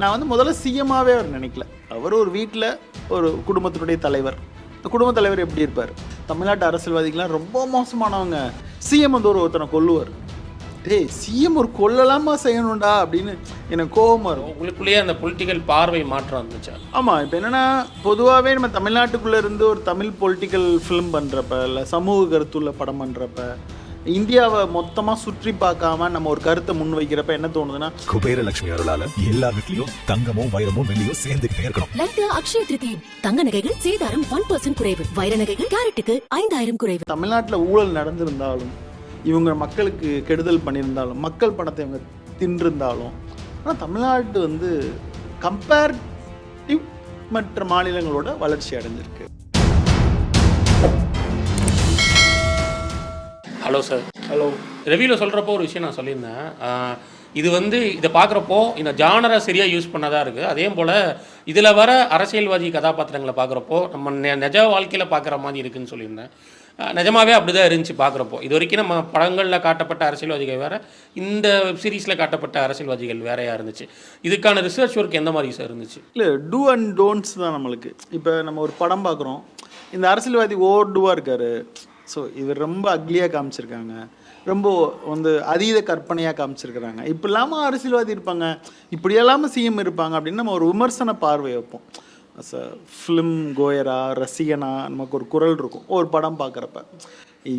நான் வந்து முதல்ல சிஎம்மாவே அவர் நினைக்கல. அவர் ஒரு வீட்டில் ஒரு குடும்பத்தினுடைய தலைவர். குடும்ப தலைவர் எப்படி இருப்பார்? தமிழ்நாட்டு அரசியல்வாதிகள்லாம் ரொம்ப மோசமானவங்க. சிஎம் வந்து ஒரு ஒருத்தனை கொல்லுவார். டேய் சிஎம் ஒரு கொல்லலாமா செய்யணும்டா? அப்படின்னு எனக்கு கோபமாக இருக்கும். உங்களுக்குள்ளேயே அந்த பொலிட்டிக்கல் பார்வை மாற்றம் இருந்துச்சா ஆமாம் இப்போ என்னென்னா பொதுவாகவே நம்ம தமிழ்நாட்டுக்குள்ளே இருந்து ஒரு தமிழ் பொலிட்டிக்கல் ஃபிலிம் பண்ணுறப்ப இல்லை சமூக கருத்துள்ள படம் பண்ணுறப்ப இந்தியாவை மொத்தமாக சுற்றி பார்க்காம நம்ம ஒரு கருத்தை முன் வைக்கிறப்ப என்ன தோணுதுன்னா குபேரலட்சுமி அருளால எல்லா வீட்லயும் தங்கமும் வைரமும் வெள்ளியும் சேர்ந்துகிட்டே இருக்கணும். லட்டு அக்ஷய திருதி. தங்க நகைகள் சேதாரம் ஒன் பர்சன்ட் குறைவு. வைர நகைகள் கேரட்டுக்கு ஐந்தாயிரம் குறைவு. தமிழ்நாட்டில் ஊழல் நடந்திருந்தாலும் இவங்க மக்களுக்கு கெடுதல் பண்ணியிருந்தாலும் மக்கள் பணத்தை இவங்க தின்றிருந்தாலும் ஆனால் தமிழ்நாடு வந்து கம்பேரிட்டிவ் மற்ற மாநிலங்களோட வளர்ச்சி அடைஞ்சிருக்கு. ஹலோ சார் ஹலோ ரிவ்யூவில் சொல்கிறப்போ ஒரு விஷயம் நான் சொல்லியிருந்தேன். இது வந்து இதை பார்க்குறப்போ இந்த ஜானரை சரியாக யூஸ் பண்ணதாக இருக்குது அதே போல் இதில் வர அரசியல்வாதி கதாபாத்திரங்களை பார்க்குறப்போ நம்ம நெ- நிஜ வாழ்க்கையில் பார்க்குற மாதிரி இருக்குன்னு சொல்லியிருந்தேன். ஆஹ் நிஜமாவே அப்படி தான் இருந்துச்சு பார்க்குறப்போ. இது வரைக்கும் நம்ம படங்களில் காட்டப்பட்ட அரசியல்வாதிகள் வேறு இந்த வெப் சீரிஸில் காட்டப்பட்ட அரசியல்வாதிகள் வேறையாக இருந்துச்சு. இதுக்கான ரிசர்ச் ஒர்க் எந்த மாதிரி சார் இருந்துச்சு? இல்லை டூ அண்ட் டோன்ட்ஸ் தான் நம்மளுக்கு. இப்போ நம்ம ஒரு படம் பார்க்குறோம். இந்த அரசியல்வாதி ஓவர் டூவாக இருக்காரு. ஸோ இவர் ரொம்ப அக்லியாக காமிச்சிருக்காங்க. ரொம்ப வந்து அதீத கற்பனையாக காமிச்சிருக்கிறாங்க. இப்படி இல்லாமல் அரசியல்வாதி இருப்பாங்க. இப்படி இல்லாமல் சிஎம் இருப்பாங்க அப்படின்னு நம்ம ஒரு விமர்சன பார்வை வைப்போம். அஸ் அ ஃபிலிம் கோயரா ரசிகனா நமக்கு ஒரு குரல் இருக்கும். ஒரு படம் பார்க்குறப்ப.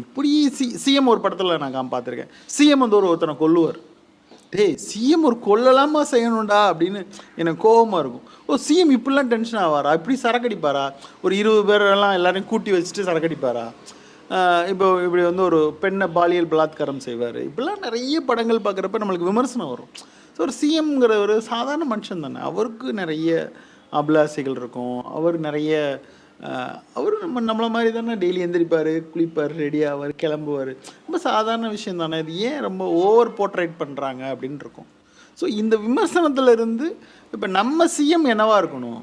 இப்படி சி சிஎம் ஒரு படத்தில் நான் காம் பார்த்துருக்கேன். சிஎம் வந்து ஒரு ஒருத்தனை கொல்லுவார். டேய் சிஎம் ஒரு கொல்லலாமா செய்யணும்டா? அப்படின்னு எனக்கு கோபமாக இருக்கும். ஓ சிஎம் இப்படிலாம் டென்ஷன் ஆவாரா? இப்படி சரக்கடிப்பாரா? ஒரு இருபது பேரெல்லாம் எல்லாரையும் கூட்டி வச்சுட்டு சரக்கடிப்பாரா? இப்போ இப்படி வந்து ஒரு பெண்ணை பாலியல் பலாத்காரம் செய்வார். இப்படிலாம் நிறைய படங்கள் பார்க்குறப்ப நம்மளுக்கு விமர்சனம் வரும். ஸோ ஒரு சிஎம்ங்கிற ஒரு சாதாரண மனுஷன் தானே. அவருக்கு நிறைய அபிலாசைகள் இருக்கும். அவர் நிறைய அவர் நம்ம நம்மளை மாதிரி தானே டெய்லி எந்திரிப்பார் குளிப்பார் ரெடி ஆவார் கிளம்புவார். ரொம்ப சாதாரண விஷயம் தானே. இது ஏன் ரொம்ப ஓவர் போர்ட்ரேட் பண்ணுறாங்க அப்படின்னு இருக்கும். ஸோ இந்த விமர்சனத்தில் இருந்து இப்போ நம்ம சிஎம் என்னவாக இருக்கணும்?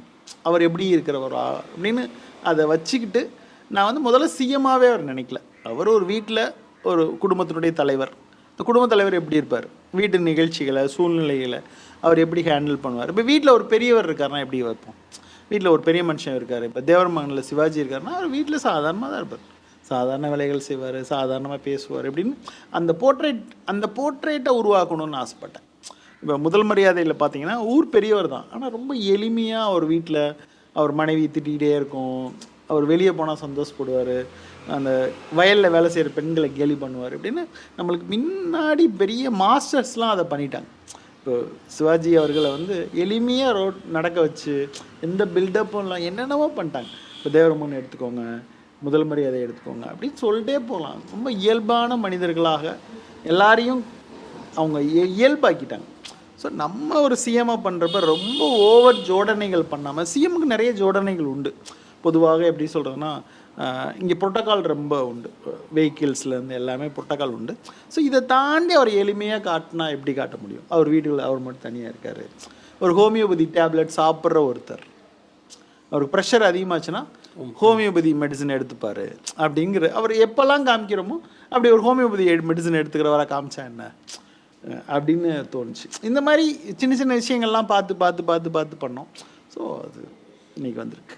அவர் எப்படி இருக்கிறவரா? அப்படின்னு அதை வச்சுக்கிட்டு நான் வந்து முதல்ல சிஎம்மாகவே அவர் நினைக்கல. அவர் ஒரு வீட்டில் ஒரு குடும்பத்தினுடைய தலைவர். இந்த குடும்ப தலைவர் எப்படி இருப்பார்? வீட்டு நிகழ்ச்சிகளை சூழ்நிலைகளை அவர் எப்படி ஹேண்டில் பண்ணுவார்? இப்போ வீட்டில் ஒரு பெரியவர் இருக்காருன்னா எப்படி வைப்போம்? வீட்டில் ஒரு பெரிய மனுஷன் இருக்கார் இப்போ தேவரமங்கலில் சிவாஜி இருக்காருன்னா அவர் வீட்டில் சாதாரணமாக தான் இருப்பார். சாதாரண வேலைகள் செய்வார் சாதாரணமாக பேசுவார் அப்படின்னு அந்த போர்ட்ரேட் அந்த போர்ட்ரேட்டை உருவாக்கணும்னு ஆசைப்பட்டேன். இப்போ முதல் மரியாதையில் பார்த்தீங்கன்னா ஊர் பெரியவர் தான். ஆனால் ரொம்ப எளிமையாக அவர் வீட்டில் அவர் மனைவி திட்டிகிட்டே இருக்கும். அவர் வெளியே போனால் சந்தோஷப்படுவார். அந்த வயலில் வேலை செய்கிற பெண்களை கேலி பண்ணுவார் அப்படின்னு நம்மளுக்கு முன்னாடி பெரிய மாஸ்டர்ஸ்லாம் அதை பண்ணிட்டாங்க. இப்போ சிவாஜி அவர்களை வந்து எளிமையாக ரோட் நடக்க வச்சு எந்த பில்டப்பும் இல்லை என்னென்னவோ பண்ணிட்டாங்க. இப்போ தேவரமன் எடுத்துக்கோங்க முதல் மரியாதை எடுத்துக்கோங்க அப்படின்னு சொல்லிட்டே போகலாம். ரொம்ப இயல்பான மனிதர்களாக எல்லாரையும் அவங்க இயல்பாக்கிட்டாங்க. ஸோ நம்ம ஒரு சிஎம்மாக பண்ணுறப்ப ரொம்ப ஓவர் ஜோடனைகள் பண்ணாமல் சிஎம்முக்கு நிறைய ஜோடனைகள் உண்டு. பொதுவாக எப்படி சொல்கிறதுனா இங்கே புரோட்டோக்கால் ரொம்ப உண்டு. வெஹிக்கிள்ஸ்லேருந்து எல்லாமே புரோட்டோக்கால் உண்டு. ஸோ இதை தாண்டி அவர் எளிமையாக காட்டினா எப்படி காட்ட முடியும்? அவர் வீட்டுக்குள்ள அவர் மட்டும் தனியாக இருக்கார். ஒரு ஹோமியோபதி டேப்லெட் சாப்பிட்ற ஒருத்தர். அவருக்கு ப்ரெஷர் அதிகமாச்சுன்னா ஹோமியோபதி மெடிசன் எடுத்துப்பார். அப்படிங்கிற அவர் எப்போல்லாம் காமிக்கிறோமோ அப்படி ஒரு ஹோமியோபதி மெடிசன் எடுத்துக்கிறவரை காமிச்சா என்ன? அப்படின்னு தோணுச்சு. இந்த மாதிரி சின்ன சின்ன விஷயங்கள்லாம் பார்த்து பார்த்து பார்த்து பார்த்து பண்ணோம். ஸோ அது இன்னைக்கு வந்திருக்கு.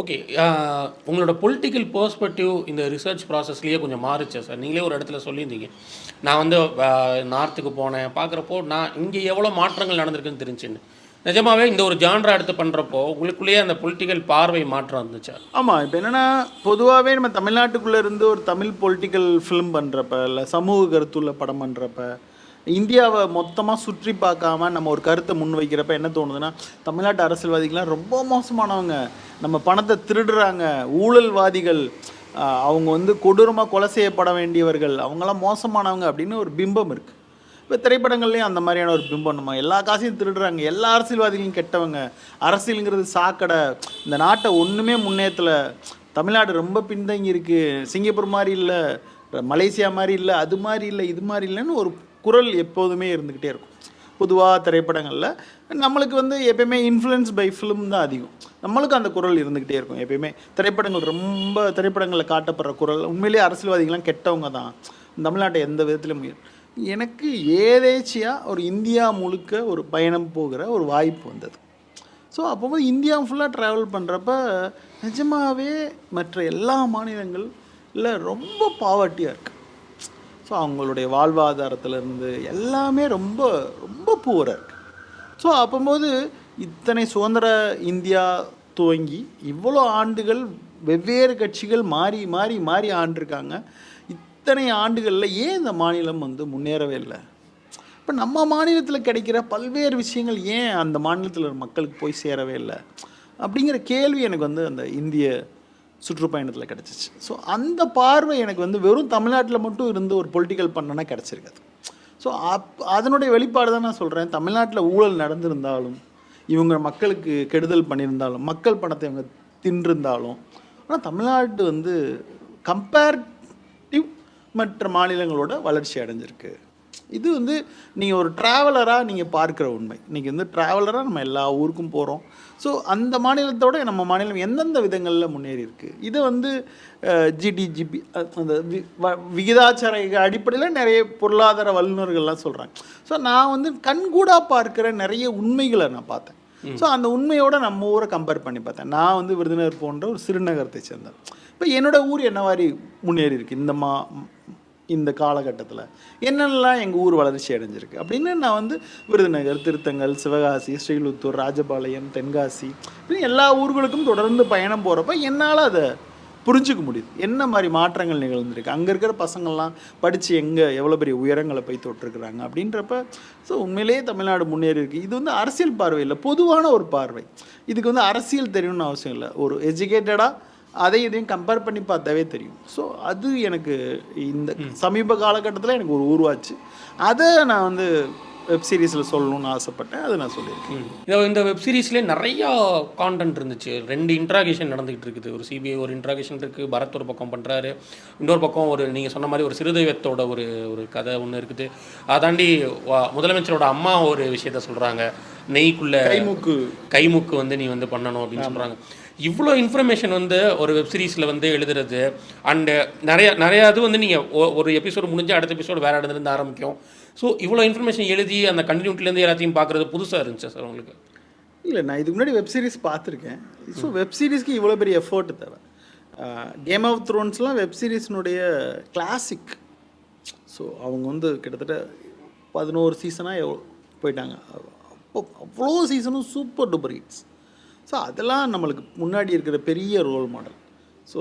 ஓகே uh, உங்களோட பொலிட்டிக்கல் பர்ஸ்பெக்டிவ் இந்த ரிசர்ச் ப்ராசஸ்லேயே கொஞ்சம் மாறுச்சு சார் நீங்களே ஒரு இடத்துல சொல்லியிருந்தீங்க. நான் வந்து uh, நார்த்துக்கு போனேன். பார்க்குறப்போ நான் இங்கே எவ்வளோ மாற்றங்கள் நடந்திருக்குன்னு தெரிஞ்சுன்னு. நிஜமாகவே இந்த ஒரு ஜான்ரா எடுத்து பண்ணுறப்போ உங்களுக்குள்ளேயே அந்த பொலிட்டிக்கல் பார்வை மாற்றம் இருந்துச்சு ஆமாம் இப்போ என்னென்னா பொதுவாகவே நம்ம தமிழ்நாட்டுக்குள்ளே இருந்து ஒரு தமிழ் பொலிட்டிக்கல் ஃபிலிம் பண்ணுறப்ப இல்லை சமூக கருத்துள்ள படம் பண்ணுறப்ப இந்தியாவை மொத்தமாக சுற்றி பார்க்காம நம்ம ஒரு கருத்தை முன்வைக்கிறப்ப என்ன தோணுதுன்னா தமிழ்நாட்டு அரசியல்வாதிகள்லாம் ரொம்ப மோசமானவங்க. நம்ம பணத்தை திருடுறாங்க. ஊழல்வாதிகள் அவங்க வந்து கொடூரமாக கொலை செய்யப்பட வேண்டியவர்கள் அவங்களாம் மோசமானவங்க அப்படின்னு ஒரு பிம்பம் இருக்குது இப்போ திரைப்படங்கள்லேயும் அந்த மாதிரியான ஒரு பிம்பம். நம்ம எல்லா காசையும் திருடுறாங்க. எல்லா அரசியல்வாதிகளும் கெட்டவங்க. அரசியலுங்கிறது சாக்கடை. இந்த நாட்டை ஒன்றுமே முன்னேற்றல தமிழ்நாடு ரொம்ப பின்தங்கி இருக்குது சிங்கப்பூர் மாதிரி இல்லை. மலேசியா மாதிரி இல்லை. அது மாதிரி இல்லை இது மாதிரி இல்லைன்னு ஒரு குரல் எப்போதுமே இருந்துக்கிட்டே இருக்கும். பொதுவாக திரைப்படங்களில் நம்மளுக்கு வந்து எப்பயுமே இன்ஃப்ளூயன்ஸ் பை ஃபிலிம் தான் அதிகம். நம்மளுக்கு அந்த குரல் இருந்துக்கிட்டே இருக்கும் எப்பயுமே. திரைப்படங்கள் ரொம்ப திரைப்படங்களில் காட்டப்படுற குரல் உண்மையிலேயே அரசியல்வாதிகள்லாம் கெட்டவங்க தான். தமிழ்நாட்டை எந்த விதத்திலும் எனக்கு ஏதேச்சியாக ஒரு இந்தியா முழுக்க ஒரு பயணம் போகிற ஒரு வாய்ப்பு வந்தது. ஸோ அப்போது இந்தியா ஃபுல்லாக ட்ராவல் பண்ணுறப்ப நிஜமாகவே மற்ற எல்லா மாநிலங்களில் ரொம்ப பாவர்ட்டியாக இருக்குது ஸோ அவங்களுடைய வாழ்வாதாரத்திலேருந்து எல்லாமே ரொம்ப ரொம்ப பூவராக இருக்குது ஸோ அப்போம்போது இத்தனை சுதந்திர இந்தியா துவங்கி இவ்வளோ ஆண்டுகள் வெவ்வேறு கட்சிகள் மாறி மாறி மாறி ஆண்டிருக்காங்க. இத்தனை ஆண்டுகளில் ஏன் இந்த மாநிலம் வந்து முன்னேறவே இல்லை? இப்போ நம்ம மாநிலத்தில் கிடைக்கிற பல்வேறு விஷயங்கள் ஏன் அந்த மாநிலத்தில் மக்களுக்கு போய் சேரவே இல்லை? அப்படிங்கிற கேள்வி எனக்கு வந்து அந்த இந்திய சுற்றுப்பயணத்தில் கிடச்சிச்சு. ஸோ அந்த பார்வை எனக்கு வந்து வெறும் தமிழ்நாட்டில் மட்டும் இருந்து ஒரு பொலிட்டிக்கல் பண்ணனா கிடச்சிருக்காது. ஸோ அப் அதனுடைய வெளிப்பாடு தான் நான் சொல்கிறேன் தமிழ்நாட்டில் ஊழல் நடந்திருந்தாலும் இவங்க மக்களுக்கு கெடுதல் பண்ணியிருந்தாலும் மக்கள் பணத்தை இவங்க தின்றிருந்தாலும் ஆனால் தமிழ்நாட்டு வந்து கம்பேர்டிவ் மற்ற மாநிலங்களோட வளர்ச்சி அடைஞ்சிருக்கு. இது வந்து நீங்கள் ஒரு ட்ராவலராக நீங்கள் பார்க்குற உண்மை. இன்றைக்கி வந்து ட்ராவலராக நம்ம எல்லா ஊருக்கும் போகிறோம் ஸோ அந்த மாநிலத்தோட நம்ம மாநிலம் எந்தெந்த விதங்களில் முன்னேறி இருக்கு? இதை வந்து ஜிடிஜிபி அந்த வி- விகிதாச்சார அடிப்படையில் நிறைய பொருளாதார வல்லுநர்கள்லாம் சொல்கிறாங்க ஸோ நான் வந்து கண்கூடாக பார்க்குற நிறைய உண்மைகளை நான் பார்த்தேன். ஸோ அந்த உண்மையோட நம்ம ஊரை கம்பேர் பண்ணி பார்த்தேன். நான் வந்து விருதுநகர் போன்ற ஒரு சிறுநகரத்தை சேர்ந்தேன் இப்போ என்னோட ஊர் என்ன மாதிரி முன்னேறி இருக்கு? இந்த மா இந்த காலகட்டத்தில். என்னென்னலாம் எங்கள் ஊர் வளர்ச்சி அடைஞ்சிருக்கு? அப்படின்னு நான் வந்து விருதுநகர் திருத்தங்கல் சிவகாசி ஸ்ரீலுத்தூர் ராஜபாளையம் தென்காசி இப்படின்னு எல்லா ஊர்களுக்கும் தொடர்ந்து பயணம் போகிறப்ப என்னால் அதை புரிஞ்சுக்க முடியுது. என்ன மாதிரி மாற்றங்கள் நிகழ்ந்திருக்கு? அங்கே இருக்கிற பசங்கள்லாம் படித்து எங்கே எவ்வளோ பெரிய உயரங்களை போய் தொட்டிருக்கிறாங்க அப்படின்றப்ப ஸோ உண்மையிலேயே தமிழ்நாடு முன்னேறி இருக்கு. இது வந்து அரசியல் பார்வை இல்லை பொதுவான ஒரு பார்வை. இதுக்கு வந்து அரசியல் தெரியணும்னு அவசியம் இல்லை. ஒரு எஜுகேட்டடாக அதை இதையும் கம்பேர் பண்ணி பார்த்தாவே தெரியும். ஸோ அது எனக்கு இந்த சமீப காலகட்டத்தில் எனக்கு ஒரு உருவாச்சு. அதை நான் வந்து வெப் சீரிஸில் சொல்லணும்னு ஆசைப்பட்டேன். அதை நான் சொல்லியிருக்கேன். இந்த இந்த வெப் சீரிஸ்லேயே நிறையா கான்டென்ட் இருந்துச்சு. ரெண்டு இன்ட்ராகேஷன் நடந்துகிட்டு இருக்குது. ஒரு சிபிஐ ஒரு இன்ட்ராகேஷன் இருக்குது பரத் ஒரு பக்கம் பண்ணுறாரு இன்னொரு பக்கம் ஒரு நீங்கள் சொன்ன மாதிரி ஒரு சிறுதெய்வத்தோட ஒரு ஒரு கதை ஒன்று இருக்குது. அதாண்டி வா- முதலமைச்சரோட அம்மா ஒரு விஷயத்த சொல்கிறாங்க நெய்க்குள்ள கைமுக்கு. கைமுக்கு வந்து நீ வந்து பண்ணணும் அப்படின்னு சொல்கிறாங்க இவ்வளோ இன்ஃபர்மேஷன் வந்து ஒரு வெப் சீரிஸில் வந்து எழுதுறது அண்டு நிறையா நிறையா இது வந்து நீங்கள் ஒரு எபிசோடு முடிஞ்சு அடுத்த எபிசோடு வேறு இடத்துலேருந்து ஆரம்பிக்கும். ஸோ இவ்வளோ இன்ஃபர்மேஷன் எழுதி அந்த கண்டினியூட்டிலேருந்து எல்லாத்தையும் பார்க்குறது புதுசாக இருந்துச்சு சார் உங்களுக்கு? இல்லை நான் இதுக்கு முன்னாடி வெப் சீரிஸ் பார்த்துருக்கேன். ஸோ வெப் சீரிஸ்க்கு இவ்வளோ பெரிய எஃபோர்ட் தேவை. கேம் ஆஃப் த்ரோன்ஸ்லாம் வெப் சீரிஸ்னுடைய கிளாசிக் ஸோ அவங்க வந்து கிட்டத்தட்ட பதினோரு சீசனாக எவ்வளோ போயிட்டாங்க. அப்போ அவ்வளோ சீசனும் சூப்பர் டூப்பர் ஹிட்ஸ் ஸோ அதெல்லாம் நம்மளுக்கு முன்னாடி இருக்கிற பெரிய ரோல் மாடல் ஸோ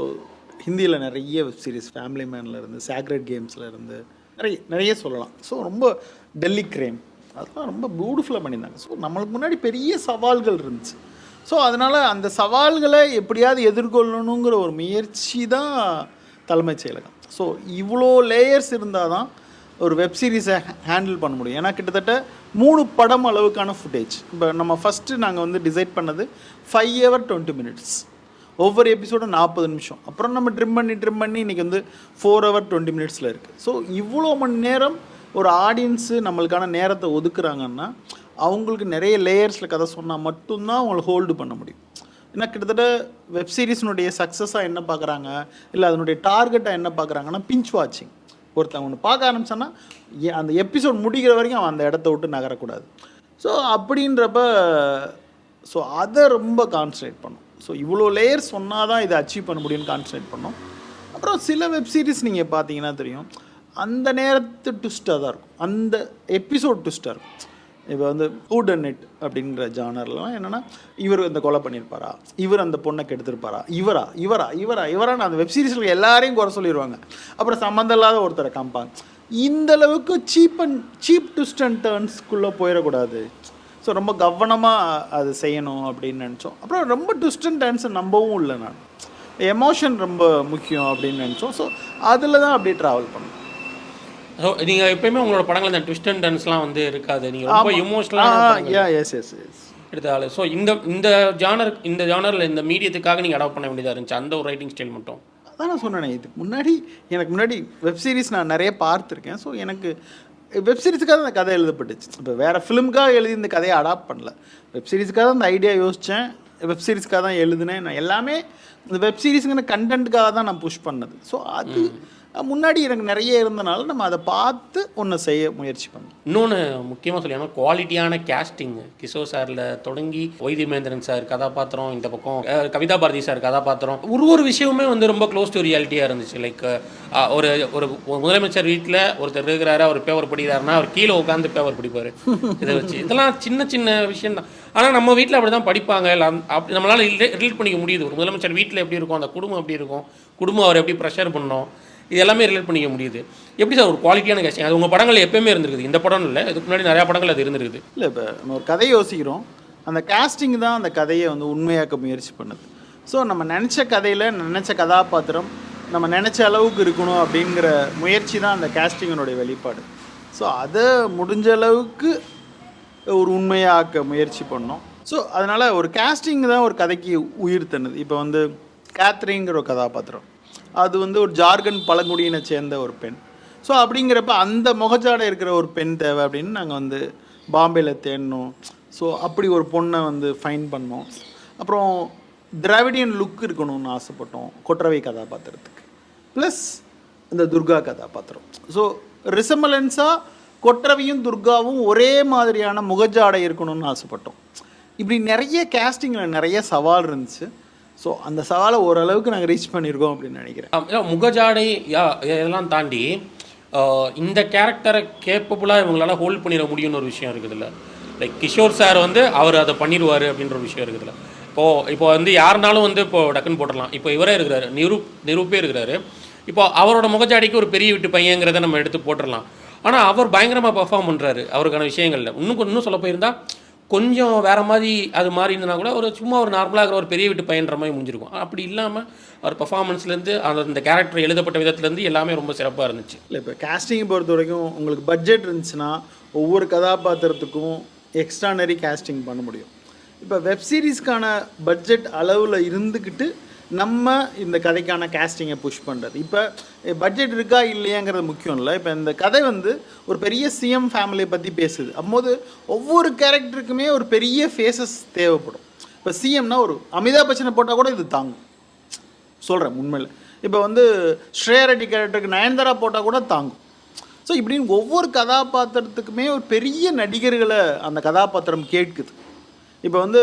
ஹிந்தியில் நிறைய வெப் சீரிஸ் ஃபேமிலி மேன்லேருந்து இருந்து கேம்ஸ்லேருந்து இருந்து நிறைய நிறைய சொல்லலாம். ஸோ ரொம்ப டெல்லி கிரேம் அதெல்லாம் ரொம்ப பியூட்டிஃபுல்லாக பண்ணியிருந்தாங்க. ஸோ நம்மளுக்கு முன்னாடி பெரிய சவால்கள் இருந்துச்சு. ஸோ அதனால் அந்த சவால்களை எப்படியாவது எதிர்கொள்ளணுங்கிற ஒரு முயற்சி தான் தலைமைச் செயலகம். ஸோ இவ்வளோ லேயர்ஸ் இருந்தால் தான் ஒரு வெப் சீரிஸை ஹேண்டில் பண்ண முடியும். ஏன்னா கிட்டத்தட்ட மூணு படம் அளவுக்கான ஃபுட்டேஜ் இப்போ நம்ம ஃபஸ்ட்டு நாங்கள் வந்து டிசைட் பண்ணது ஃபைவ் ஹவர் டுவெண்ட்டி மினிட்ஸ் ஒவ்வொரு எபிசோடும் நாற்பது நிமிஷம். அப்புறம் நம்ம ட்ரிம் பண்ணி ட்ரிம் பண்ணி இன்றைக்கி வந்து ஃபோர் ஹவர் டுவெண்ட்டி மினிட்ஸில் இருக்குது ஸோ இவ்வளோ மணி நேரம் ஒரு ஆடியன்ஸு நம்மளுக்கான நேரத்தை ஒதுக்குறாங்கன்னா அவங்களுக்கு நிறைய லேயர்ஸில் கதை சொன்னால் மட்டும்தான் அவங்களை ஹோல்டு பண்ண முடியும். ஏன்னா கிட்டத்தட்ட வெப் சீரிஸ்னுடைய சக்ஸஸாக என்ன பார்க்குறாங்க இல்லை அதனுடைய டார்கெட்டாக என்ன பார்க்குறாங்கன்னா பிஞ்ச் வாட்சிங் ஒருத்தன் ஒன்று பார்க்க ஆரம்பிச்சான்னா அந்த எபிசோட் முடிக்கிற வரைக்கும் அவன் அந்த இடத்த விட்டு நகரக்கூடாது. ஸோ அப்படின்றப்ப ஸோ அதை ரொம்ப கான்சன்ட்ரேட் பண்ணும். ஸோ இவ்வளோ லேயர் சொன்னால் தான் இதை அச்சீவ் பண்ண முடியும்னு கான்சன்ட்ரேட் பண்ணோம். அப்புறம் சில வெப் சீரிஸ் நீங்கள் பார்த்தீங்கன்னா தெரியும். அந்த நேரத்து ட்விஸ்ட்டாக தான் இருக்கும். அந்த எபிசோட் ட்விஸ்ட்டாக இருக்கும். இப்போ வந்து ஹூட் அண்ட் அப்படின்ற ஜானர்லாம் என்னென்னா இவர் இந்த கொலை பண்ணியிருப்பாரா? இவர் அந்த பொண்ணை கெடுத்திருப்பாரா? இவரா? இவரா? இவரா? இவரா அந்த வெப்சீரிஸில் எல்லாரையும் குறை சொல்லிடுவாங்க அப்புறம் சம்மந்தம் இல்லாத ஒருத்தரை காமிப்பாங்க. இந்த அளவுக்கு cheap and cheap twist and டேர்ன்ஸ்குள்ளே போயிடக்கூடாது. ஸோ ரொம்ப கவனமாக அது செய்யணும் அப்படின்னு நினச்சோம். அப்புறம் ரொம்ப ட்விஸ்ட் அண்ட் டேர்ன்ஸை நம்பவும் இல்லை நான். எமோஷன் ரொம்ப முக்கியம் அப்படின்னு நினச்சோம். ஸோ அதில் தான் அப்படியே ட்ராவல் பண்ணோம். ஸோ நீங்கள் எப்பயுமே உங்களோட படங்கள் இந்த ட்விஸ்ட் அண்ட் டன்ஸ்லாம் வந்து இருக்காது. நீங்கள் ரொம்ப இமோஷனலாக எஸ் எஸ் எஸ் எடுத்த ஆள் ஸோ இந்த இந்த ஜானர் இந்த ஜானரில் இந்த மீடியத்துக்காக நீங்கள் அடாப்ட் பண்ண வேண்டியதாக இருந்துச்சு? அந்த ஒரு ரைட்டிங் ஸ்டைல் மட்டும். அதான் நான் சொன்னேனே இதுக்கு முன்னாடி எனக்கு முன்னாடி வெப் சீரிஸ் நான் நிறைய பார்த்துருக்கேன். ஸோ எனக்கு வெப் சீரிஸுக்காக அந்த கதை எழுதப்பட்டுச்சு. இப்போ வேறு ஃபிலிமுக்காக எழுதி இந்த கதையை அடாப்ட் பண்ணல. வெப் சீரிஸுக்காக தான் அந்த ஐடியா யோசித்தேன் வெப் சீரிஸ்க்காக தான் எழுதினேன். நான் எல்லாமே இந்த வெப் சீரிஸுங்கிற கண்டென்ட்டுக்காக தான் நான் புஷ் பண்ணது. ஸோ அது முன்னாடி எனக்கு நிறைய இருந்தனால நம்ம அதை பார்த்து ஒன்று செய்ய முயற்சி பண்ணோம். இன்னொன்று முக்கியமாக சொல்லி குவாலிட்டியான கேஸ்டிங் கிஷோர் சாரில் தொடங்கி வைத்தியமேந்திரன் சார் கதாபாத்திரம் இந்த பக்கம் கவிதா பாரதி சார் கதாபாத்திரம் ஒரு ஒரு விஷயமுமே வந்து ரொம்ப க்ளோஸ் டு ரியாலிட்டியாக இருந்துச்சு. லைக் ஒரு ஒரு முதலமைச்சர் வீட்டில் ஒருத்தர் இருக்கிறாரு அவர் பேவர் படிக்கிறாருன்னா அவர் கீழே உட்காந்து பேவர் படிப்பார். இதை வச்சு. இதெல்லாம் சின்ன சின்ன விஷயம் தான். ஆனால் நம்ம வீட்டில் அப்படி தான் படிப்பாங்க. இல்லை அப்படி நம்மளால் ரிலேட் பண்ணிக்க முடியுது. ஒரு முதலமைச்சர் வீட்டில் எப்படி இருக்கும் அந்த குடும்பம் எப்படி இருக்கும் குடும்பம் அவர் எப்படி ப்ரெஷர் பண்ணோம் இது எல்லாமே ரிலேட் பண்ணிக்க முடியுது. எப்படி சார் ஒரு குவாலிட்டியான கேஸ்டிங் அது உங்கள் படங்கள் எப்பயுமே இருந்திருக்குது. இந்த படம் இல்லை இதுக்கு முன்னாடி நிறையா படங்கள் அது இருந்திருக்குது. இல்லை இப்போ நம்ம ஒரு கதையை யோசிக்கிறோம். அந்த காஸ்டிங் தான் அந்த கதையை வந்து உண்மையாக்க முயற்சி பண்ணுது. ஸோ நம்ம நினச்ச கதையில் நினச்ச கதாபாத்திரம் நம்ம நினச்ச அளவுக்கு இருக்கணும் அப்படிங்கிற முயற்சி தான் அந்த காஸ்டிங்கினுடைய வெளிப்பாடு. ஸோ அதை முடிஞ்ச அளவுக்கு ஒரு உண்மையாக்க முயற்சி பண்ணோம். ஸோ அதனால் ஒரு காஸ்டிங் தான் ஒரு கதைக்கு உயிர் தன்னுது இப்போ வந்து கேத்ரிங்கிற ஒரு கதாபாத்திரம். அது வந்து ஒரு ஜார்க்கண்ட் பழங்குடியினை சேர்ந்த ஒரு பெண். ஸோ அப்படிங்கிறப்ப அந்த முகச்சாடை இருக்கிற ஒரு பெண் தேவை அப்படின்னு நாங்கள் வந்து பாம்பேயில் தேடினோம் ஸோ அப்படி ஒரு பொண்ணை வந்து ஃபைன் பண்ணோம். அப்புறம் திராவிடியன் லுக் இருக்கணும்னு ஆசைப்பட்டோம் கொற்றவை கதாபாத்திரத்துக்கு. ப்ளஸ் இந்த துர்கா கதாபாத்திரம். ஸோ ரிசமலன்ஸாக கொற்றவையும் துர்காவும் ஒரே மாதிரியான முகஜாடை இருக்கணும்னு ஆசைப்பட்டோம். இப்படி நிறைய கேஸ்டிங்கில் நிறைய சவால் இருந்துச்சு. ஸோ அந்த சவாலை ஓரளவுக்கு நாங்கள் ரீச் பண்ணியிருக்கோம் அப்படின்னு நினைக்கிறேன். முகஜாடை யா இதெல்லாம் தாண்டி இந்த கேரக்டரை கேப்பபுளாக இவங்களால ஹோல்ட் பண்ணிட முடியும்னு ஒரு விஷயம் இருக்குதுல்ல. லைக் கிஷோர் சார் வந்து அவர் அதை பண்ணிடுவார் அப்படின்ற ஒரு விஷயம் இருக்குதுல்ல. இப்போது இப்போ வந்து யாருனாலும் வந்து இப்போ டக்குன்னு போட்டுடலாம். இப்போ இவரே இருக்கிறாரு நிரூப் நிரூப்பே இருக்கிறாரு. இப்போ அவரோட முகஜாடிக்கு ஒரு பெரிய வீட்டு பையங்கிறத நம்ம எடுத்து போட்டுடலாம். ஆனால் அவர் பயங்கரமாக பெர்ஃபார்ம் பண்ணுறாரு அவருக்கான விஷயங்களில். இன்னும் இன்னும் சொல்ல போயிருந்தா கொஞ்சம் வேறு மாதிரி அது மாதிரி இருந்தனா கூட ஒரு சும்மா ஒரு நார்மலாக இருக்கிற ஒரு பெரிய வீட்டு பையன்ற மாதிரி முடிஞ்சிருக்கும். அப்படி இல்லாமல் அவர் பர்ஃபார்மன்ஸ்லேருந்து அந்த இந்த கேரக்டர் எழுதப்பட்ட விதத்துலேருந்து எல்லாமே ரொம்ப சிறப்பாக இருந்துச்சு. இல்லை இப்போ கேஸ்டிங்கை பொறுத்த வரைக்கும் உங்களுக்கு பட்ஜெட் இருந்துச்சுன்னா ஒவ்வொரு கதாபாத்திரத்துக்கும் எக்ஸ்ட்ரானரி கேஸ்டிங் பண்ண முடியும். இப்போ வெப் சீரிஸ்க்கான பட்ஜெட் அளவில் இருந்துக்கிட்டு நம்ம இந்த கதைக்கான கேஸ்டிங்கை புஷ் பண்ணுறது இப்போ பட்ஜெட் இருக்கா இல்லையாங்கிறது முக்கியம் இல்லை. இப்போ இந்த கதை வந்து ஒரு பெரிய சிஎம் ஃபேமிலியை பற்றி பேசுது. அப்போது ஒவ்வொரு கேரக்டருக்குமே ஒரு பெரிய ஃபேஸஸ் தேவைப்படும். இப்போ சிஎம்னா ஒரு அமிதாப் பச்சனை போட்டால் கூட இது தாங்கும். சொல்கிறேன் உண்மையில். இப்போ வந்து ஸ்ரேயா ரெட்டி கேரக்டருக்கு நயன்தாரா போட்டால் கூட தாங்கும். ஸோ இப்படின்னு ஒவ்வொரு கதாபாத்திரத்துக்குமே ஒரு பெரிய நடிகர்களை அந்த கதாபாத்திரம் கேட்குது. இப்போ வந்து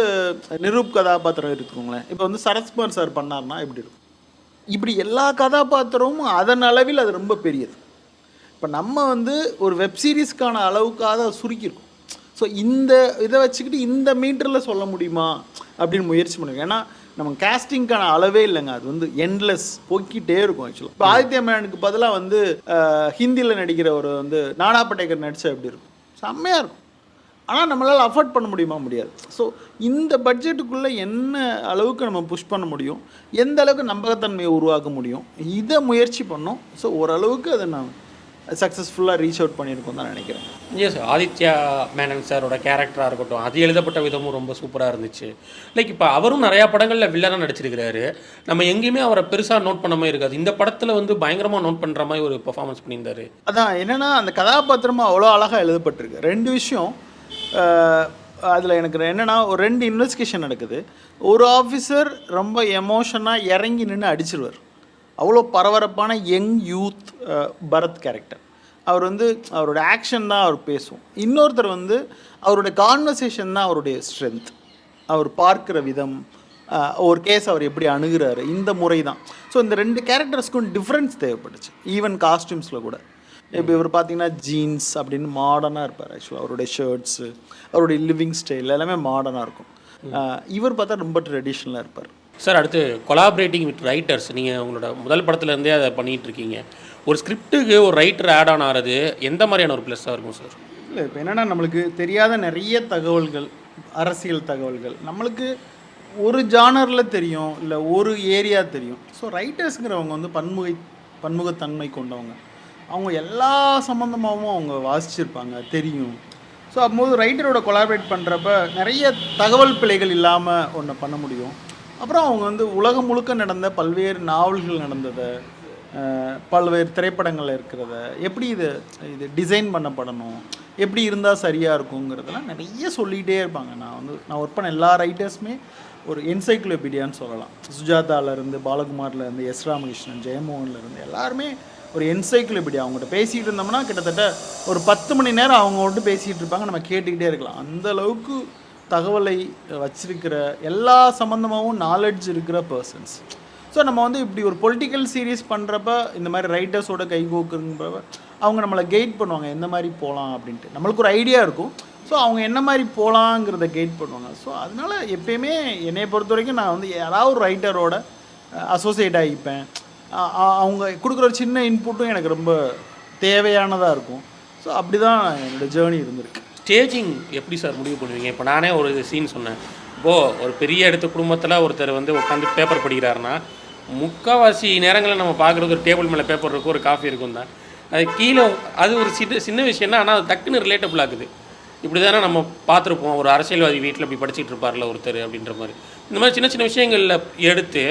நிரூப் கதாபாத்திரம் இருக்குங்களேன். இப்போ வந்து சரத்குமார் சார் பண்ணார்னா எப்படி இருக்கும்? இப்படி எல்லா கதாபாத்திரமும் அதன் அளவில் அது ரொம்ப பெரியது. இப்போ நம்ம வந்து ஒரு வெப் சீரிஸ்க்கான அளவுக்காக அதை சுருக்கியிருக்கோம். ஸோ இந்த இதை வச்சுக்கிட்டு இந்த மீட்டரில் சொல்ல முடியுமா? அப்படின்னு முயற்சி பண்ணுங்க. ஏன்னா நம்ம கேஸ்டிங்க்கான அளவே இல்லைங்க. அது வந்து எண்ட்லெஸ் போய்க்கிட்டே இருக்கும் ஆக்சுவலாக இப்போ ஆதித்ய மேனனுக்கு பதிலாக வந்து ஹிந்தியில் நடிக்கிற ஒரு வந்து நானா பட்டேக்கர் நடிச்சா எப்படி இருக்கும்? செம்மையாக இருக்கும். ஆனால் நம்மளால் அஃபோர்ட் பண்ண முடியுமா? முடியாது. ஸோ இந்த பட்ஜெட்டுக்குள்ளே என்ன அளவுக்கு நம்ம புஷ் பண்ண முடியும்? எந்த அளவுக்கு நம்பகத்தன்மையை உருவாக்க முடியும்? இதை முயற்சி பண்ணோம். ஸோ ஓரளவுக்கு அதை நான் சக்ஸஸ்ஃபுல்லாக ரீச் அவுட் பண்ணியிருக்கோம் தான் நினைக்கிறேன். எஸ் ஆதித்யா மேனன் சாரோட கேரக்டராக இருக்கட்டும் அது எழுதப்பட்ட விதமும் ரொம்ப சூப்பராக இருந்துச்சு. லைக் இப்போ அவரும் நிறையா படங்களில் வில்லனாக நடிச்சிருக்கிறாரு. நம்ம எங்கேயுமே அவரை பெருசாக நோட் பண்ண மாதிரி இருக்காது. இந்த படத்தில் வந்து பயங்கரமாக நோட் பண்ணுற மாதிரி ஒரு பெர்ஃபார்மன்ஸ் பண்ணியிருந்தாரு. அதான் என்னென்னா அந்த கதாபாத்திரமும் அவ்வளோ அழகாக எழுதப்பட்டிருக்கு. ரெண்டு விஷயம் அதில் எனக்கு என்னென்னா ஒரு ரெண்டு இன்வெஸ்டிகேஷன் நடக்குது. ஒரு ஆஃபீஸர் ரொம்ப எமோஷனாக இறங்கி நின்று அடிச்சிருவார். அவ்வளோ பரபரப்பான யங் யூத் பரத் கேரக்டர் அவர் வந்து அவரோட ஆக்ஷன் தான் அவர் பேசும். இன்னொருத்தர் வந்து அவருடைய கான்வர்சேஷன் தான் அவருடைய ஸ்ட்ரென்த் அவர் பார்க்குற விதம் ஒரு கேஸ் அவர் எப்படி அணுகிறாரு இந்த முறை தான் ஸோ இந்த ரெண்டு கேரக்டர்ஸ்க்கும் டிஃப்ரென்ஸ் தேவைப்பட்டுச்சு. ஈவன் காஸ்டியூம்ஸில் கூட. இப்போ இவர் பார்த்தீங்கன்னா ஜீன்ஸ் அப்படின்னு மாடர்னாக இருப்பார். ஆக்சுவலாக அவருடைய ஷர்ட்ஸு அவருடைய லிவிங் ஸ்டைல் எல்லாமே மாடர்னாக இருக்கும். இவர் பார்த்தா ரொம்ப ட்ரெடிஷ்னலாக இருப்பார். சார் அடுத்து கொலாபரேட்டிங் வித் ரைட்டர்ஸ் நீங்கள் உங்களோட முதல் படத்துலேருந்தே அதை பண்ணிகிட்டு இருக்கீங்க. ஒரு ஸ்கிரிப்டுக்கு ஒரு ரைட்டர் ஆட் ஆன் ஆகிறது எந்த மாதிரியான ஒரு ப்ளஸ்ஸாக இருக்கும் சார் இல்லை இப்போ என்னென்னா நம்மளுக்கு தெரியாத நிறைய தகவல்கள் அரசியல் தகவல்கள். நம்மளுக்கு ஒரு ஜானரில் தெரியும் இல்லை ஒரு ஏரியா தெரியும். ஸோ ரைட்டர்ஸுங்கிறவங்க வந்து பன்முகை பன்முகத்தன்மை கொண்டவங்க. அவங்க எல்லா சம்மந்தமாகவும் அவங்க வாசிச்சிருப்பாங்க தெரியும். ஸோ அப்போது ரைட்டரோட கொலாபரேட் பண்ணுறப்ப நிறைய தகவல் பிழைகள் இல்லாமல் ஒன்று பண்ண முடியும். அப்புறம் அவங்க வந்து உலகம் முழுக்க நடந்த பல்வேறு நாவல்கள் நடந்ததை பல்வேறு திரைப்படங்கள் இருக்கிறத எப்படி இது இது டிசைன் பண்ணப்படணும் எப்படி இருந்தால் சரியாக இருக்குங்கிறதெல்லாம் நிறைய சொல்லிகிட்டே இருப்பாங்க. நான் வந்து நான் ஒர்க் பண்ண எல்லா ரைட்டர்ஸுமே ஒரு என்சைக்ளோபீடியான்னு சொல்லலாம். சுஜாதாலேருந்து பாலகுமார்லேருந்து எஸ் ராமகிருஷ்ணன் ஜெயமோகன்லேருந்து எல்லாருமே ஒரு என்சைக்ளோபீடியா அவங்ககிட்ட பேசிகிட்டு இருந்தோம்னா கிட்டத்தட்ட ஒரு பத்து மணி நேரம் அவங்க பேசிகிட்டு இருப்பாங்க. நம்ம கேட்டுக்கிட்டே இருக்கலாம். அந்த அளவுக்கு தகவலை வச்சிருக்கிற எல்லா சம்மந்தமாகவும் நாலெட்ஜ் இருக்கிற பர்சன்ஸ் ஸோ நம்ம வந்து இப்படி ஒரு பொலிட்டிக்கல் சீரீஸ் பண்ணுறப்ப இந்த மாதிரி ரைட்டர்ஸோட கைகோக்குங்கிறப்ப அவங்க நம்மளை கைட் பண்ணுவாங்க. எந்த மாதிரி போகலாம் அப்படின்ட்டு. நம்மளுக்கு ஒரு ஐடியா இருக்கும். ஸோ அவங்க என்ன மாதிரி போகலாங்கிறத கைட் பண்ணுவாங்க. ஸோ அதனால் எப்பயுமே என்னை பொறுத்த வரைக்கும் நான் வந்து யாராவது ஒரு ரைட்டரோட அசோசியேட் ஆகிப்பேன். அவங்க கொடுக்குற சின்ன இன்புட்டும் எனக்கு ரொம்ப தேவையானதாக இருக்கும். ஸோ அப்படி தான் என்னோடய ஜேர்னி இருந்திருக்கு. ஸ்டேஜிங் எப்படி சார் முடிவு பண்ணுவீங்க? இப்போ நானே ஒரு சீன் சொன்னேன். இப்போது ஒரு பெரிய இடத்து குடும்பத்தில் ஒருத்தர் வந்து உட்காந்து பேப்பர் படிக்கிறாருன்னா முக்கால்வாசி நேரங்களில் நம்ம பார்க்குறது ஒரு டேபிள் மேலே பேப்பர் இருக்கும் ஒரு காஃபி இருக்கும் தான். அது கீழே அது ஒரு சின்ன சின்ன விஷயம் தான் ஆனால் அது டக்குன்னு ரிலேட்டபிள் ஆகுது. இப்படி தானே நம்ம பார்த்துருப்போம் ஒரு அரசியல்வாதி வீட்டில் இப்படி படிச்சுட்டு இருப்பார்ல ஒருத்தர் அப்படின்ற மாதிரி. இந்த மாதிரி சின்ன சின்ன விஷயங்களில் எடுத்து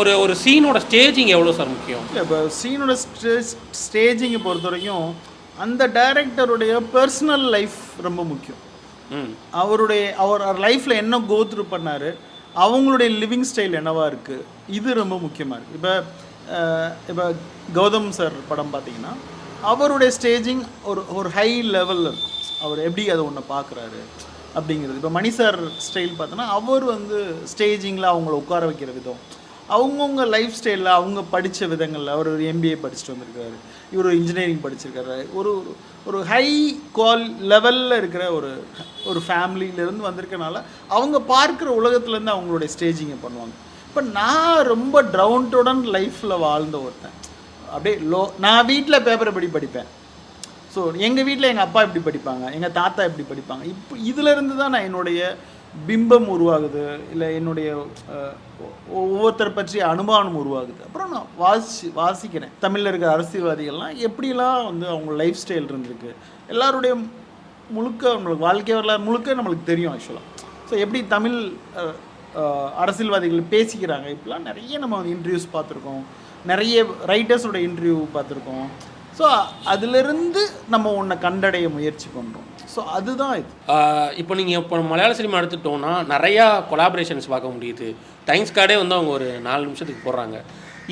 ஒரு ஒரு சீனோட ஸ்டேஜிங் எவ்வளோ சார் முக்கியம்? இல்லை இப்போ சீனோட ஸ்டேஜ் ஸ்டேஜிங்கை பொறுத்த வரைக்கும் அந்த டைரக்டருடைய பர்சனல் லைஃப் ரொம்ப முக்கியம். அவருடைய அவர் லைஃப்பில் என்ன கோ த்ரூ பண்ணார் அவங்களுடைய லிவிங் ஸ்டைல் என்னவா இருக்குது இது ரொம்ப முக்கியமாக இருக்குது இப்போ இப்போ கௌதம் சார் படம் பார்த்தீங்கன்னா அவருடைய ஸ்டேஜிங் ஒரு ஒரு ஹை லெவலில் இருக்கும். அவர் எப்படி அதை ஒன்று பார்க்குறாரு அப்படிங்கிறது. இப்போ மணி சார் ஸ்டைல் பார்த்தோன்னா அவர் வந்து ஸ்டேஜிங்கில் அவங்கள உட்கார வைக்கிற விதம். அவங்கவுங்க லைஃப் ஸ்டைலில் அவங்க படித்த விதங்களில் அவர் ஒரு எம்பிஏ படிச்சுட்டு வந்திருக்காரு. இவர் இன்ஜினியரிங் படிச்சிருக்காரு. ஒரு ஒரு- ஹை குவால் லெவலில் இருக்கிற ஒரு ஒரு ஃபேமிலியிலேருந்து வந்திருக்கனால அவங்க பார்க்குற உலகத்துலேருந்து அவங்களுடைய ஸ்டேஜிங்கை பண்ணுவாங்க. இப்போ நான் ரொம்ப ட்ரவுண்டோடன் லைஃப்பில் வாழ்ந்த ஒருத்தன். அப்படியே லோ நான் வீட்டில் பேப்பரை படி படிப்பேன்? ஸோ எங்கள் வீட்டில் எங்கள் அப்பா இப்படி படிப்பாங்க? எங்கள் தாத்தா இப்படி படிப்பாங்க? இப்போ இதிலிருந்து தான் நான் என்னுடைய பிம்பம் உருவாகுது இல்லை என்னுடைய ஒவ்வொருத்தர் ஒவ்வொருத்தரை பற்றிய அனுமானம் உருவாகுது. அப்புறம் நான் வாசி வாசிக்கிறேன். தமிழில் இருக்கிற அரசியல்வாதிகள்லாம் எப்படிலாம் வந்து அவங்க லைஃப் ஸ்டைல் இருந்திருக்கு. எல்லாருடைய முழுக்க நம்மளுக்கு வாழ்க்கை வரலாறு முழுக்க நம்மளுக்கு தெரியும் ஆக்சுவலாக ஸோ எப்படி தமிழ் அரசியல்வாதிகள் பேசிக்கிறாங்க இப்படிலாம் நிறைய நம்ம இன்டர்வியூஸ் பார்த்துருக்கோம். நிறைய ரைட்டர்ஸோட இன்டர்வியூ பார்த்துருக்கோம். ஸோ அதிலிருந்து நம்ம ஒன்றை கண்டடைய முயற்சி பண்ணுறோம் ஸோ அதுதான் இது. இப்போ நீங்கள் இப்போ மலையாள சினிமா எடுத்துட்டோம்னா நிறையா கொலாபரேஷன்ஸ் பார்க்க முடியுது. டைம்ஸ் கார்டே வந்து அவங்க ஒரு நாலு நிமிஷத்துக்கு போடுறாங்க.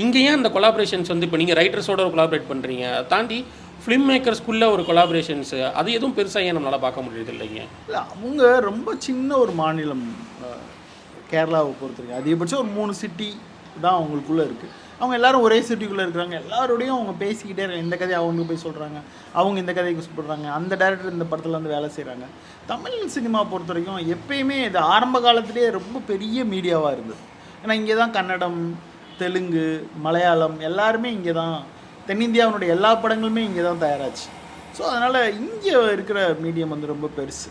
இங்கே ஏன் அந்த கொலாபரேஷன்ஸ் வந்து இப்போ நீங்கள் ரைட்டர்ஸோட கொலாபரேட் பண்ணுறீங்க அதை தாண்டி ஃபிலிம் மேக்கர்ஸ்குள்ளே ஒரு கொலாபரேஷன்ஸ் அது எதுவும் பெருசாக ஏன் நம்மளால் பார்க்க முடியுது இல்லைங்க இல்லை அவங்க ரொம்ப சின்ன ஒரு மாநிலம் கேரளாவை பொறுத்திருக்கு அதிகபட்சம் ஒரு மூணு சிட்டி தான் அவங்களுக்குள்ளே இருக்குது அவங்க எல்லாரும் ஒரே சிட்டிக்குள்ளே இருக்கிறாங்க. எல்லாரோடையும் அவங்க பேசிக்கிட்டே இருக்காங்க. இந்த கதையை அவங்க போய் சொல்கிறாங்க அவங்க இந்த கதைக்கு சொல்கிறாங்க அந்த டேரக்டர் இந்த படத்தில் வந்து வேலை செய்கிறாங்க தமிழ் சினிமா பொறுத்த வரைக்கும் எப்பயுமே இது ஆரம்ப காலத்திலே ரொம்ப பெரிய மீடியாவாக இருந்தது. ஏன்னா இங்கே தான் கன்னடம் தெலுங்கு மலையாளம் எல்லாருமே இங்கே தான் தென்னிந்தியாவினுடைய எல்லா படங்களுமே இங்கே தான் தயாராச்சு. ஸோ அதனால் இங்கே இருக்கிற மீடியம் வந்து ரொம்ப பெருசு.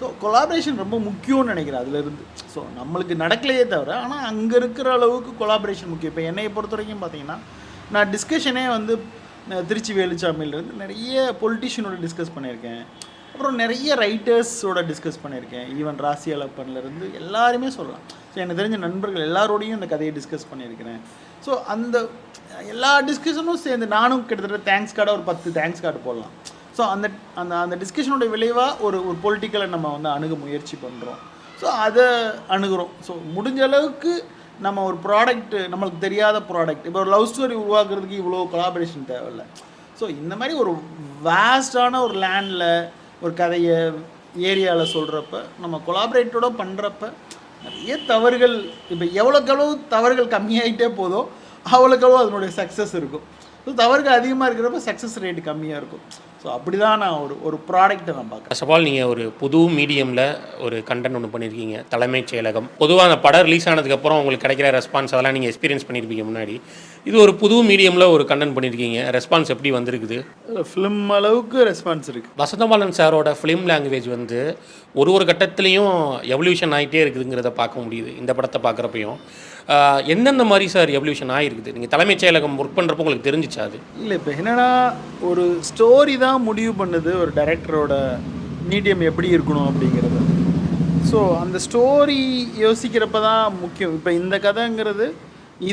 ஸோ கொலாபரேஷன் ரொம்ப முக்கியம்னு நினைக்கிறேன் அதுலேருந்து. ஸோ நம்மளுக்கு நடக்கலையே தவிர ஆனால் அங்கே இருக்கிற அளவுக்கு கொலாபரேஷன் முக்கியம். இப்போ என்னையை பொறுத்த வரைக்கும் பார்த்தீங்கன்னா நான் டிஸ்கஷனே வந்து திருச்சி வேலுச்சாமியிலேருந்து நிறைய பொலிட்டிஷியனோட டிஸ்கஸ் பண்ணியிருக்கேன். அப்புறம் நிறைய ரைட்டர்ஸோட டிஸ்கஸ் பண்ணியிருக்கேன். ஈவன் ராசி அலப்பன்லேருந்து எல்லாருமே சொல்லலாம். ஸோ எனக்கு தெரிஞ்ச நண்பர்கள் எல்லாரோடையும் இந்த கதையை டிஸ்கஸ் பண்ணியிருக்கிறேன். ஸோ அந்த எல்லா டிஸ்கஷனும் சேர்ந்து நானும் கிட்டத்தட்ட தேங்க்ஸ் கார்டாக ஒரு பத்து தேங்க்ஸ் கார்டு போடலாம். ஸோ அந்த அந்த அந்த டிஸ்கஷனோட விளைவாக ஒரு ஒரு பொலிட்டிக்கலை நம்ம வந்து அணுக முயற்சி பண்ணுறோம் ஸோ அதை அணுகிறோம். ஸோ முடிஞ்ச அளவுக்கு நம்ம ஒரு ப்ராடக்ட்டு நம்மளுக்கு தெரியாத ப்ராடக்ட் இப்போ ஒரு லவ் ஸ்டோரி உருவாக்குறதுக்கு இவ்வளோ கொலாபரேஷன் தேவையில்லை. ஸோ இந்த மாதிரி ஒரு வேஸ்டான ஒரு லேண்டில் ஒரு கதையை ஏரியாவில் சொல்கிறப்ப நம்ம கொலாபரேட்டோட பண்ணுறப்ப நிறைய தவறுகள் இப்போ எவ்வளோக்கு எவ்வளோ தவறுகள் கம்மியாயிட்டே போதோ அவ்வளோக்கு எவ்வளோ அதனுடைய சக்ஸஸ் இருக்கும். ஸோ தவறுகள் அதிகமாக இருக்கிறப்ப சக்ஸஸ் ரேட் கம்மியாக இருக்கும். ஸோ அப்படி தான் நான் ஒரு ஒரு ப்ராடக்ட்டை நான் பார்க்குறேன். ஃபர்ஸ்ட் ஆஃப் ஆல் நீங்கள் ஒரு புது மீடியமில் ஒரு கண்டென்ட் ஒன்று பண்ணியிருக்கீங்க தலைமைச் செயலகம். பொதுவாக அந்த படம் ரிலீஸ் ஆனதுக்கப்புறம் உங்களுக்கு கிடைக்கிற ரெஸ்பான்ஸ் அதெல்லாம் நீங்கள் எக்ஸ்பீரியன்ஸ் பண்ணியிருப்பீங்க முன்னாடி. இது ஒரு புது மீடியமில் ஒரு கண்டென்ட் பண்ணியிருக்கீங்க ரெஸ்பான்ஸ் எப்படி வந்திருக்குது? ஃபிலிம் அளவுக்கு ரெஸ்பான்ஸ் இருக்குது வசந்தபாலன் சாரோட ஃபிலிம் லாங்குவேஜ் வந்து ஒரு ஒரு கட்டத்துலேயும் எவல்யூஷன் ஆகிட்டே இருக்குதுங்கிறத பார்க்க முடியுது இந்த படத்தை பார்க்குறப்பையும். எந்தெந்த மாதிரி சார் எவல்யூஷன் ஆகிருக்குது நீங்கள் தலைமைச் செயலகம் ஒர்க் பண்ணுறப்போ உங்களுக்கு தெரிஞ்சிச்சா அது? இல்லை இப்போ என்னன்னா ஒரு ஸ்டோரி தான் முடிவு பண்ணுது ஒரு டைரக்டரோட மீடியம் எப்படி இருக்கணும் அப்படிங்கிறது. ஸோ அந்த ஸ்டோரி யோசிக்கிறப்ப தான் முக்கியம். இப்போ இந்த கதைங்கிறது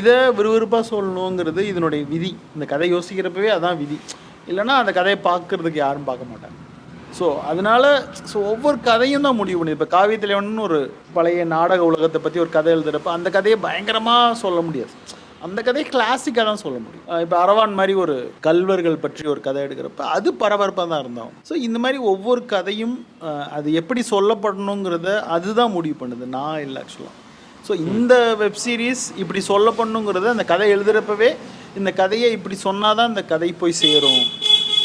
இதை விறுவிறுப்பாக சொல்லணுங்கிறது இதனுடைய விதி. இந்த கதை யோசிக்கிறப்பவே அதான் விதி. இல்லைன்னா அந்த கதையை பார்க்குறதுக்கு யாரும் பார்க்க மாட்டாங்க. ஸோ அதனால ஸோ ஒவ்வொரு கதையும் தான் முடிவு பண்ணுது. இப்போ காவியத்திலேவன் ஒரு பழைய நாடக உலகத்தை பற்றி ஒரு கதை எழுதுறப்ப அந்த கதையை பயங்கரமாக சொல்ல முடியாது. அந்த கதையை கிளாசிக்காக தான் சொல்ல முடியும். இப்போ அரவான் மாதிரி ஒரு கல்வர்கள் பற்றி ஒரு கதை எடுக்கிறப்ப அது பரபரப்பாக தான் இருந்தாகும் ஸோ இந்த மாதிரி ஒவ்வொரு கதையும் அது எப்படி சொல்லப்படணுங்கிறத அதுதான் முடிவு பண்ணுது. நான் இல்லை ஆக்சுவலாக ஸோ இந்த வெப் சீரிஸ் இப்படி சொல்லப்படணுங்கிறத அந்த கதை எழுதுகிறப்பவே இந்த கதையை இப்படி சொன்னால் தான் இந்த கதை போய் சேரும்.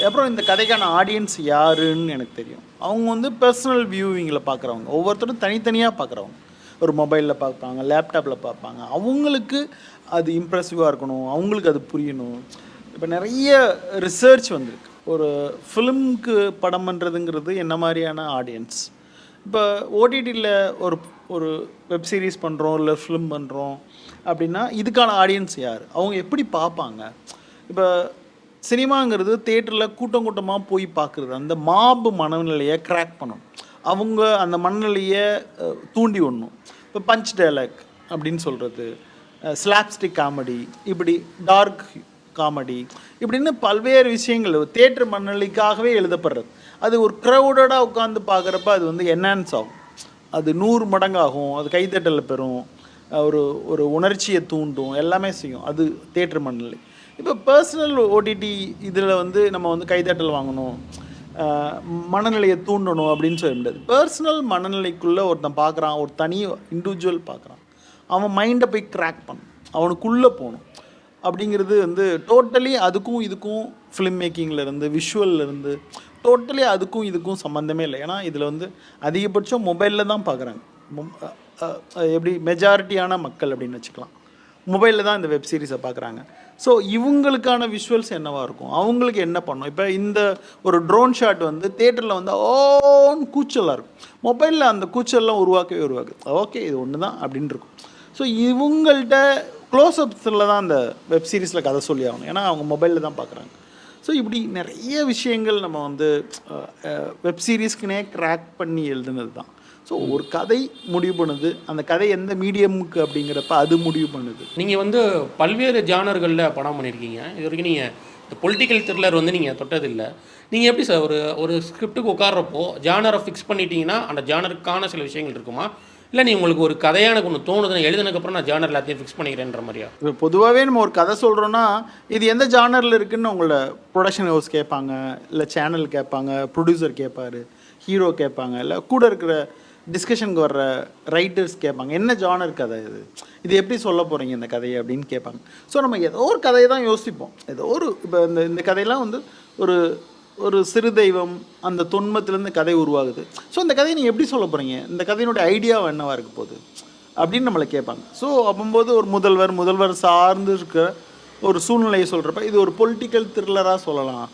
அப்புறம் இந்த கதைக்கான ஆடியன்ஸ் யாருன்னு எனக்கு தெரியும். அவங்க வந்து பர்சனல் வியூவிங்கில் பார்க்குறவங்க ஒவ்வொருத்தரும் தனித்தனியாக பார்க்குறவங்க ஒரு மொபைலில் பார்ப்பாங்க லேப்டாப்பில் பார்ப்பாங்க அவங்களுக்கு அது இம்ப்ரெசிவாக இருக்கணும். அவங்களுக்கு அது புரியணும். இப்போ நிறைய ரிசர்ச் வந்திருக்கு. ஒரு ஃபிலிம்க்கு படம் பண்ணுறதுங்கிறது என்ன மாதிரியான ஆடியன்ஸ் இப்போ ஓடிடியில் ஒரு ஒரு வெப் சீரிஸ் பண்ணுறோம் இல்லை ஃபிலிம் பண்ணுறோம் அப்படின்னா இதுக்கான ஆடியன்ஸ் யார்? அவங்க எப்படி பார்ப்பாங்க இப்போ சினிமாங்கிறது தேட்டரில் கூட்டம் கூட்டமாக போய் பார்க்குறது. அந்த மாபு மனநிலையை கிராக் பண்ணணும். அவங்க அந்த மனநிலையை தூண்டி விடணும். இப்போ பஞ்ச் டைலாக் அப்படின்னு சொல்கிறது ஸ்லாப்ஸ்டிக் காமெடி இப்படி டார்க் காமெடி இப்படின்னு பல்வேறு விஷயங்கள். தேட்டர் மனநிலைக்காகவே எழுதப்படுறது. அது ஒரு க்ரௌடடாக உட்காந்து பார்க்குறப்ப அது வந்து என்ஹான்ஸ் ஆகும். அது நூறு மடங்காகும். அது கைத்தட்டலை பெறும். ஒரு ஒரு உணர்ச்சியை தூண்டும். எல்லாமே செய்யும். அது தேட்டர் மனநிலை. இப்போ பர்சனல் ஓடிடி இதில் வந்து நம்ம வந்து கைதட்டல் வாங்கணும் மனநிலையை தூண்டணும் அப்படின்னு சொல்ல முடியாது. பர்சனல் மனநிலைக்குள்ளே ஒருத்தன் பார்க்குறான் ஒரு தனி இண்டிவிஜுவல் பார்க்குறான். அவன் மைண்டை போய் கிராக் பண்ணும் அவனுக்குள்ளே போகணும். அப்படிங்கிறது வந்து டோட்டலி அதுக்கும் இதுக்கும் ஃபிலிம் மேக்கிங்லேருந்து இருந்து டோட்டலி அதுக்கும் இதுக்கும் சம்மந்தமே இல்லை. ஏன்னா இதில் வந்து அதிகபட்சம் மொபைலில் தான் பார்க்குறாங்க. எப்படி மெஜாரிட்டியான மக்கள் அப்படின்னு வச்சுக்கலாம். மொபைலில் தான் இந்த வெப் சீரிஸை பார்க்குறாங்க. ஸோ இவங்களுக்கான விஷுவல்ஸ் என்னவாக இருக்கும்? அவங்களுக்கு என்ன பண்ணும்? இப்போ இந்த ஒரு ட்ரோன் ஷாட் வந்து தேட்டரில் வந்து ஓன் கூச்சலாக இருக்கும். மொபைலில் அந்த கூச்சல்லாம் உருவாக்கவே உருவாக்குது ஓகே இது ஒன்று தான் அப்படின்னு இருக்கும். ஸோ இவங்கள்ட்ட க்ளோஸ்அப்ஸில் தான் அந்த வெப் சீரிஸில் கதை சொல்லி ஆகணும். ஏன்னா அவங்க மொபைலில் தான் பார்க்குறாங்க ஸோ இப்படி நிறைய விஷயங்கள் நம்ம வந்து வெப் சீரிஸ்க்குனே க்ராக் பண்ணி எழுதுனது தான் ஸோ ஒரு கதை முடிவு பண்ணுது. அந்த கதை எந்த மீடியமுக்கு அப்படிங்கிறப்ப அது முடிவு பண்ணுது. நீங்கள் வந்து பல்வேறு ஜானர்களில் படம் பண்ணியிருக்கீங்க இது வரைக்கும் நீங்கள் இந்த பொலிட்டிக்கல் த்ரில்லர் வந்து நீங்கள் தொட்டதில்லை. நீங்கள் எப்படி சார் ஒரு ஒரு ஸ்கிரிப்டுக்கு உட்கார்றப்போ ஜானரை ஃபிக்ஸ் பண்ணிட்டீங்கன்னா அந்த ஜானருக்கான சில விஷயங்கள் இருக்குமா? இல்லை நீ உங்களுக்கு ஒரு கதையாக எனக்கு ஒன்று தோணுதுன்னு எழுதுனதுக்கப்புறம் நான் ஜானர் எல்லாத்தையும் ஃபிக்ஸ் பண்ணிக்கிறேன்ற மாதிரியா? இப்போ பொதுவாகவே நம்ம ஒரு கதை சொல்கிறோன்னா இது எந்த ஜானரில் இருக்குன்னு உங்களை ப்ரொடக்ஷன் ஹவுஸ் கேட்பாங்க இல்லை சேனல் கேட்பாங்க ப்ரொடியூசர் கேட்பாரு ஹீரோ கேட்பாங்க இல்லை கூட இருக்கிற டிஸ்கஷனுக்கு வர்ற ரைட்டர்ஸ் கேட்பாங்க. என்ன ஜானர் கதை இது? இது எப்படி சொல்ல போகிறீங்க இந்த கதையை அப்படின்னு கேட்பாங்க. ஸோ நம்ம ஏதோ ஒரு கதையை தான் யோசிப்போம். ஏதோ ஒரு இப்போ இந்த இந்த கதையெல்லாம் வந்து ஒரு ஒரு சிறு தெய்வம் அந்த தொன்மத்திலேருந்து கதை உருவாகுது. ஸோ இந்த கதையை நீங்கள் எப்படி சொல்ல போகிறீங்க இந்த கதையினுடைய ஐடியாவை என்னவா இருக்க போகுது? அப்படின்னு நம்மளை கேட்பாங்க. ஸோ அப்போது ஒரு முதல்வர் முதல்வர் சார்ந்து இருக்கிற ஒரு சூழ்நிலையை சொல்கிறப்ப இது ஒரு பொலிட்டிக்கல் த்ரில்லராக சொல்லலாம்.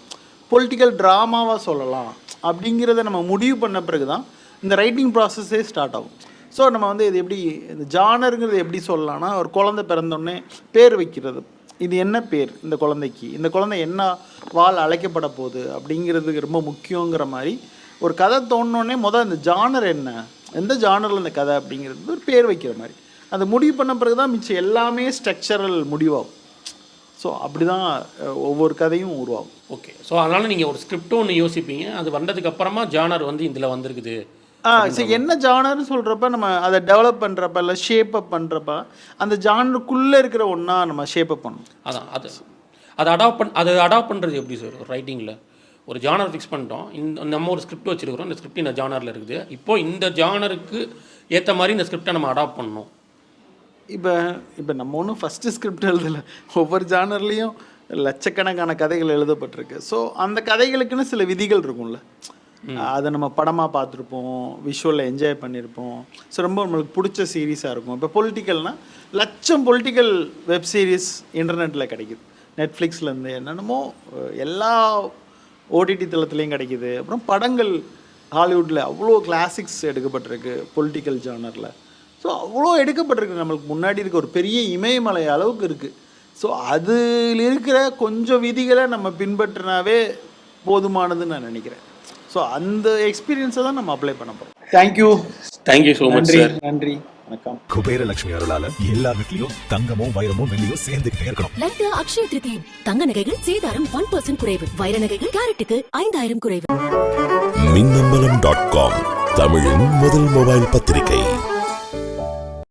பொலிட்டிக்கல் ட்ராமாவாக சொல்லலாம். அப்படிங்கிறத நம்ம முடிவு பண்ண பிறகு தான் இந்த ரைட்டிங் ப்ராசஸே ஸ்டார்ட் ஆகும். ஸோ நம்ம வந்து இது எப்படி இந்த ஜானருங்கிறது எப்படி சொல்லலாம்னா ஒரு குழந்தை பிறந்தோடனே பேர் வைக்கிறது. இது என்ன பேர் இந்த குழந்தைக்கு? இந்த குழந்தை என்ன வால் அழைக்கப்பட போகுது அப்படிங்கிறது ரொம்ப முக்கியங்கிற மாதிரி ஒரு கதை தோணுனோடனே முதல் இந்த ஜானர் என்ன எந்த ஜானரில் இந்த கதை அப்படிங்கிறது ஒரு பேர் வைக்கிற மாதிரி. அந்த முடிவு பண்ண பிறகு தான் மிச்சம் எல்லாமே ஸ்ட்ரக்சரல் முடிவாகும். ஸோ அப்படி தான் ஒவ்வொரு கதையும் உருவாகும். ஓகே ஸோ அதனால் நீங்கள் ஒரு ஸ்கிரிப்டும் ஒன்று யோசிப்பீங்க. அது வந்ததுக்கு அப்புறமா ஜானர் வந்து இதில் வந்திருக்குது. சரி என்ன ஜானர்னு சொல்கிறப்ப நம்ம அதை டெவலப் பண்ணுறப்ப இல்லை ஷேப் அப் பண்ணுறப்ப அந்த ஜானருக்குள்ளே இருக்கிற ஒன்றா நம்ம ஷேப் அப் பண்ணணும். அதான் அது அதை அடாப்ட் பண் அது அடாப்ட் பண்ணுறது எப்படி சார் ஒரு ரைட்டிங்கில் ஒரு ஜானர் ஃபிக்ஸ் பண்ணிட்டோம். இந்த நம்ம ஒரு ஸ்கிரிப்ட் வச்சுருக்கிறோம். இந்த ஸ்கிரிப்ட் இந்த ஜானரில் இருக்குது. இப்போ இந்த ஜானருக்கு ஏற்ற மாதிரி இந்த ஸ்கிரிப்டை நம்ம அடாப்ட் பண்ணணும். இப்போ இப்போ நம்ம ஒன்றும் ஃபஸ்ட்டு ஸ்கிரிப்ட் எழுதலை. ஒவ்வொரு ஜானர்லேயும் லட்சக்கணக்கான கதைகள் எழுதப்பட்டிருக்கு. ஸோ அந்த கதைகளுக்குன்னு சில விதிகள் இருக்கும்ல. அதை நம்ம படமாக பார்த்துருப்போம் விஷுவலில் என்ஜாய் பண்ணியிருப்போம் ஸோ ரொம்ப நம்மளுக்கு பிடிச்ச சீரீஸாக இருக்கும். இப்போ பொலிட்டிக்கல்னால் லட்சம் பொலிட்டிக்கல் வெப் சீரிஸ் இன்டர்நெட்டில் கிடைக்குது. நெட்ஃப்ளிக்ஸ்லேருந்து என்னென்னமோ எல்லா ஓடிடி தளத்துலேயும் கிடைக்குது. அப்புறம் படங்கள் ஹாலிவுட்டில் அவ்வளோ கிளாசிக்ஸ் எடுக்கப்பட்டிருக்கு பொலிட்டிக்கல் ஜானரில் ஸோ அவ்வளோ எடுக்கப்பட்டிருக்கு. நம்மளுக்கு முன்னாடி இருக்க ஒரு பெரிய இமயமலை அளவுக்கு இருக்குது ஸோ அதில் இருக்கிற கொஞ்சம் விதிகளை நம்ம பின்பற்றினாவே போதுமானதுன்னு நான் நினைக்கிறேன். ஸோ அந்த எக்ஸ்பீரியன்ஸை தான் நம்ம அப்ளை பண்ண போகிறோம் thank you thank you so much நன்றி சார் நன்றி. வணக்கம். குபேரலட்சுமி அருளால எல்லா வீட்லயும் தங்கமும் வைரமும் வெள்ளியும் சேர்ந்துகிட்டே இருக்கணும். லட்டு அக்ஷய திருதி தங்க நகைகள் சேதாரம் ஒன் பர்சன்ட் குறைவு. வைர நகைகள் கேரட்டுக்கு ஐந்தாயிரம் குறைவு. மின்னம்பலம் டாட் காம் தமிழின் முதல் மொபைல் பத்திரிகை.